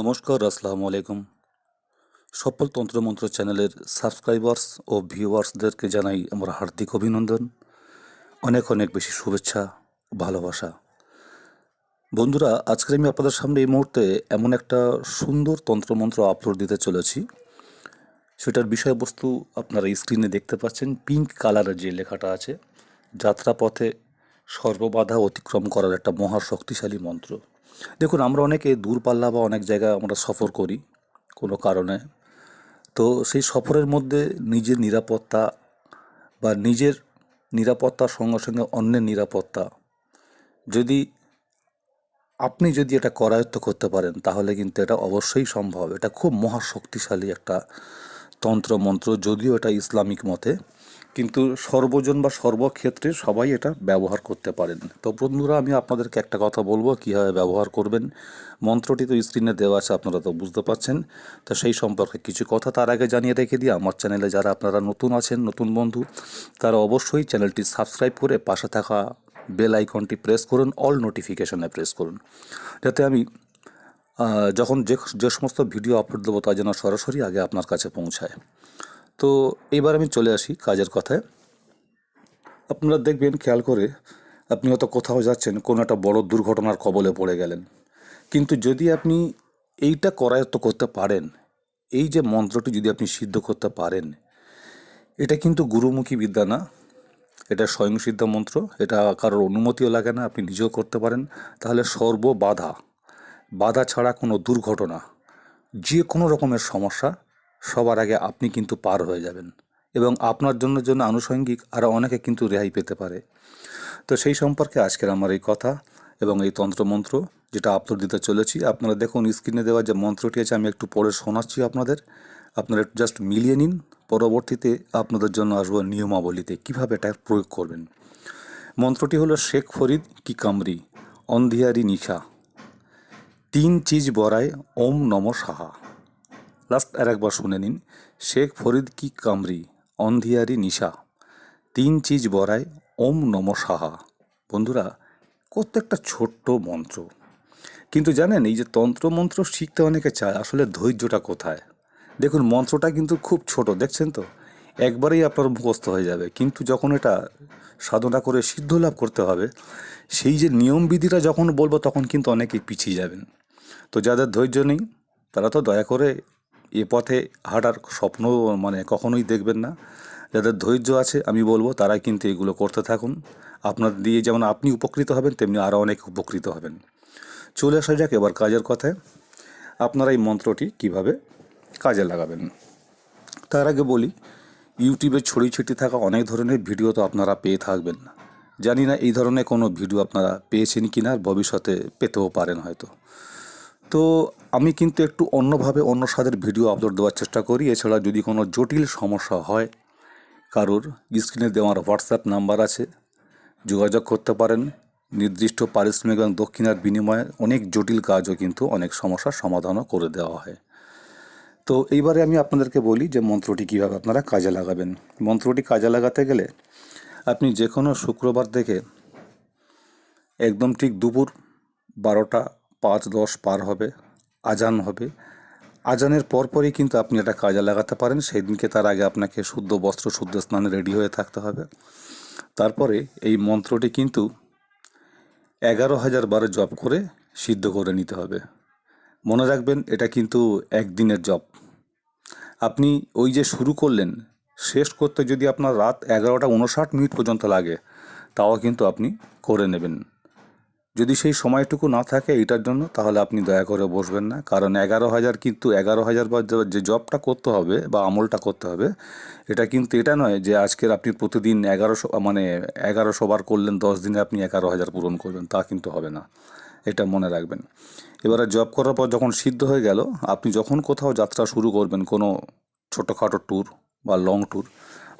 নমস্কার, আসসালামু আলাইকুম। সফল তন্ত্রমন্ত্র চ্যানেলের সাবস্ক্রাইবার্স ও ভিউয়ার্সদেরকে জানাই আমার হার্দিক অভিনন্দন। অনেক অনেক বেশি শুভেচ্ছা, ভালোবাসা। বন্ধুরা আজকে আমি আপনাদের সামনে এই মুহূর্তে এমন একটা সুন্দর তন্ত্রমন্ত্র আপলোড দিতে চলেছি। সেটার বিষয়বস্তু আপনারা স্ক্রিনে দেখতে পাচ্ছেন। পিঙ্ক কালারের যে লেখাটা আছে, যাত্রাপথে সর্ববাধা অতিক্রম করার একটা মহা শক্তিশালী মন্ত্র। দেখুন, আমরা অনেকে দূরপাল্লা বা অনেক জায়গায় আমরা সফর করি কোনো কারণে। তো সেই সফরের মধ্যে নিজের নিরাপত্তা বা নিজের নিরাপত্তার সঙ্গে সঙ্গে অন্যের নিরাপত্তা। যদি আপনি যদি এটা করায়ত্ত করতে পারেন, তাহলে কিন্তু এটা অবশ্যই সম্ভব। এটা খুব মহা শক্তিশালী একটা তন্ত্র, মন্ত্র, যদিও এটা ইসলামিক মতে, কিন্তু সর্বজন বা সর্বক্ষেত্রে সবাই এটা ব্যবহার করতে পারেন। তো বন্ধুরা, আমি আপনাদেরকে একটা কথা বলব, কীভাবে ব্যবহার করবেন। মন্ত্রটি তো স্ক্রিনে দেওয়া আছে, আপনারা তো বুঝতে পারছেন। তো সেই সম্পর্কে কিছু কথা তার আগে জানিয়ে রেখে দিই। আমার চ্যানেলে যারা আপনারা নতুন আছেন, নতুন বন্ধু, তারা অবশ্যই চ্যানেলটি সাবস্ক্রাইব করে পাশে থাকা বেল আইকনটি প্রেস করুন, অল নোটিফিকেশনে প্রেস করুন। যাতে আমি যখন যে যে সমস্ত ভিডিও আপলোড দেবো তা যেন সরাসরি আগে আপনার কাছে পৌঁছায়। তো এবার আমি চলে আসি কাজের কথায়। আপনারা দেখবেন, খেয়াল করে আপনি হয়তো কোথাও যাচ্ছেন, কোনো একটা বড় দুর্ঘটনার কবলে পড়ে গেলেন। কিন্তু যদি আপনি এইটা করায়ত্ত করতে পারেন, এই যে মন্ত্রটি যদি আপনি সিদ্ধ করতে পারেন, এটা কিন্তু গুরুমুখী বিদ্যা না। এটা স্বয়ংসিদ্ধ মন্ত্র, এটা কারোর অনুমতিও লাগে না, আপনি নিজেও করতে পারেন। তাহলে সর্ব বাধা ছাড়া কোনো দুর্ঘটনা, যে কোনো রকমের সমস্যা, সবার আগে আপনি কিন্তু পার হয়ে যাবেন এবং আপনার জন্য জন্য আনুষঙ্গিক আরও অনেকে কিন্তু রেহাই পেতে পারে। তো সেই সম্পর্কে আজকের আমার এই কথা এবং এই তন্ত্রমন্ত্র যেটা আপলোড দিতে চলেছি, আপনারা দেখুন স্ক্রিনে দেওয়া যে মন্ত্রটি আছে, আমি একটু পরে শোনাচ্ছি আপনাদের। আপনারা একটু জাস্ট মিলিয়ে নিন, পরবর্তীতে আপনাদের জন্য আসব নিয়মাবলীতে, কীভাবে এটা প্রয়োগ করবেন। মন্ত্রটি হলো শেখ ফরিদ কি কামরি অন্ধিয়ারি নিশা। তিন চিজ বরায় ওম নম সাহা। লাস্ট আর একবার শুনে নিন, শেখ ফরিদ কি কামরি, অন্ধিয়ারি নিশা। তিন চিজ বরায় ওম নম সাহা। বন্ধুরা, প্রত্যেকটা ছোট্ট মন্ত্র। কিন্তু জানেন, এই যে তন্ত্র মন্ত্র শিখতে অনেকে চায়, আসলে ধৈর্যটা কোথায়? দেখুন, মন্ত্রটা কিন্তু খুব ছোট, দেখছেন তো? একবারেই আপনার মুখস্থ হয়ে যাবে। কিন্তু যখন এটা সাধনা করে সিদ্ধ লাভ করতে হবে, সেই যে নিয়মবিধিটা যখন বলব, তখন কিন্তু অনেকেই পিছিয়ে যাবেন। তো যাদের ধৈর্য নেই, তারা তো দয়া করে এ পথে হাঁটার স্বপ্ন মানে কখনোই দেখবেন না। যাদের ধৈর্য আছে, আমি বলব তারা কিন্তু এগুলো করতে থাকুন। আপনার দিয়ে যেমন আপনি উপকৃত হবেন, তেমনি আরও অনেক উপকৃত হবেন। চলে আসা যাক এবার কাজের কথায়। আপনারা এই মন্ত্রটি কীভাবে কাজে লাগাবেন? তার আগে বলি, ইউটিউবে ছড়িয়ে ছিটিয়ে থাকা অনেক ধরনের ভিডিও তো আপনারা পেয়ে থাকবেন না। জানি না এই ধরনের কোনো ভিডিও আপনারা পেয়েছেন কি না ভবিষ্যতে পেতেও পারেন হয়তো। তো আমি কিন্তু একটু অন্যভাবে অন্য স্বাদের ভিডিও আপলোড দেওয়ার চেষ্টা করি। এছাড়া যদি কোনো জটিল সমস্যা হয়, কারোর স্ক্রিনে দেওয়ার হোয়াটসঅ্যাপ নাম্বার আছে, যোগাযোগ করতে পারেন। নির্দিষ্ট পারিশ্রমিক এবং দক্ষিণার বিনিময়ে অনেক জটিল কাজও কিন্তু অনেক সমস্যার সমাধানও করে দেওয়া হয়। তো এইবারে আমি আপনাদেরকে বলি যে মন্ত্রটি কীভাবে আপনারা কাজে লাগাবেন। মন্ত্রটি কাজে লাগাতে গেলে আপনি যে কোনো শুক্রবার থেকে একদম ঠিক দুপুর বারোটা পাঁচ দশ পার হবে, আজান হবে। আজানের পরপরই কিন্তু আপনি এটা কাজে লাগাতে পারেন। সেই দিনকে তার আগে আপনাকে শুদ্ধ বস্ত্র, শুদ্ধ স্নানে রেডি হয়ে থাকতে হবে। তারপরে এই মন্ত্রটি কিন্তু এগারো হাজার বারে জপ করে সিদ্ধ করে নিতে হবে। মনে রাখবেন, এটা কিন্তু একদিনের জপ। আপনি ওই যে শুরু করলেন, শেষ করতে যদি আপনার রাত এগারোটা উনষাট মিনিট পর্যন্ত লাগে, তাও কিন্তু আপনি করে নেবেন। যদি সেই সময়টুকু না থাকে এটার জন্য, তাহলে আপনি দয়া করে বসবেন না। কারণ এগারো হাজার কিন্তু, এগারো হাজার যে- যে জবটা করতে হবে বা আমলটা করতে হবে, এটা কিন্তু এটা নয় যে আজকের আপনি প্রতিদিন এগারোশো মানে এগারোশো বার করলেন, দশ দিনে আপনি এগারো হাজার পূরণ করবেন, তা কিন্তু হবে না। এটা মনে রাখবেন। এবারে জব করার পর যখন সিদ্ধ হয়ে গেল, আপনি যখন কোথাও যাত্রা শুরু করবেন, কোনো ছোটোখাটো ট্যুর বা লং ট্যুর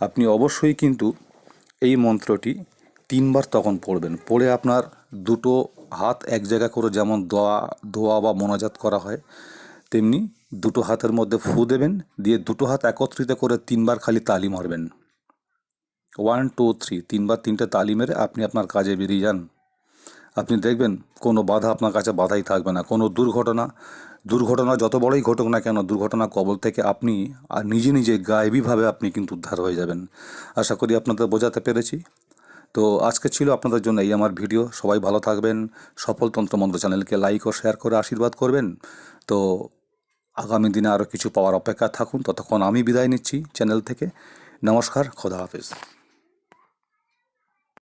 আপনি অবশ্যই কিন্তু এই মন্ত্রটি তিনবার তখন পড়বেন। পড়ে আপনার দুটো হাত এক জায়গা করে যেমন দোয়া দোয়া বা মোনাজাত করা হয়, তেমনি দুটো হাতের মধ্যে ফু দেবেন, দিয়ে দুটো হাত একত্রিত করে তিনবার খালি তালি মারবেন। ওয়ান টু থ্রি তিনবার তিনটে তালি মেরে আপনি আপনার কাজে বেরিয়ে যান। আপনি দেখবেন কোনো বাধা আপনার কাছে বাধাই থাকবে না। কোনো দুর্ঘটনা দুর্ঘটনা যত বড়ই ঘটুক না কেন, দুর্ঘটনা কবল থেকে আপনি আর নিজে নিজে গায়েবীভাবে আপনি কিন্তু উদ্ধার হয়ে যাবেন। আশা করি আপনাদের বোঝাতে পেরেছি। তো আজকে ছিল আপনাদের জন্য এই আমার ভিডিও। সবাই ভালো থাকবেন সফল তন্ত্রমন্ত্র চ্যানেলকে লাইক ও শেয়ার করে আশীর্বাদ করবেন। তো আগামী দিনে আরও কিছু পাওয়ার অপেক্ষা থাকুন। ততক্ষণ আমি বিদায় নিচ্ছি চ্যানেল থেকে। নমস্কার, খোদা হাফেজ।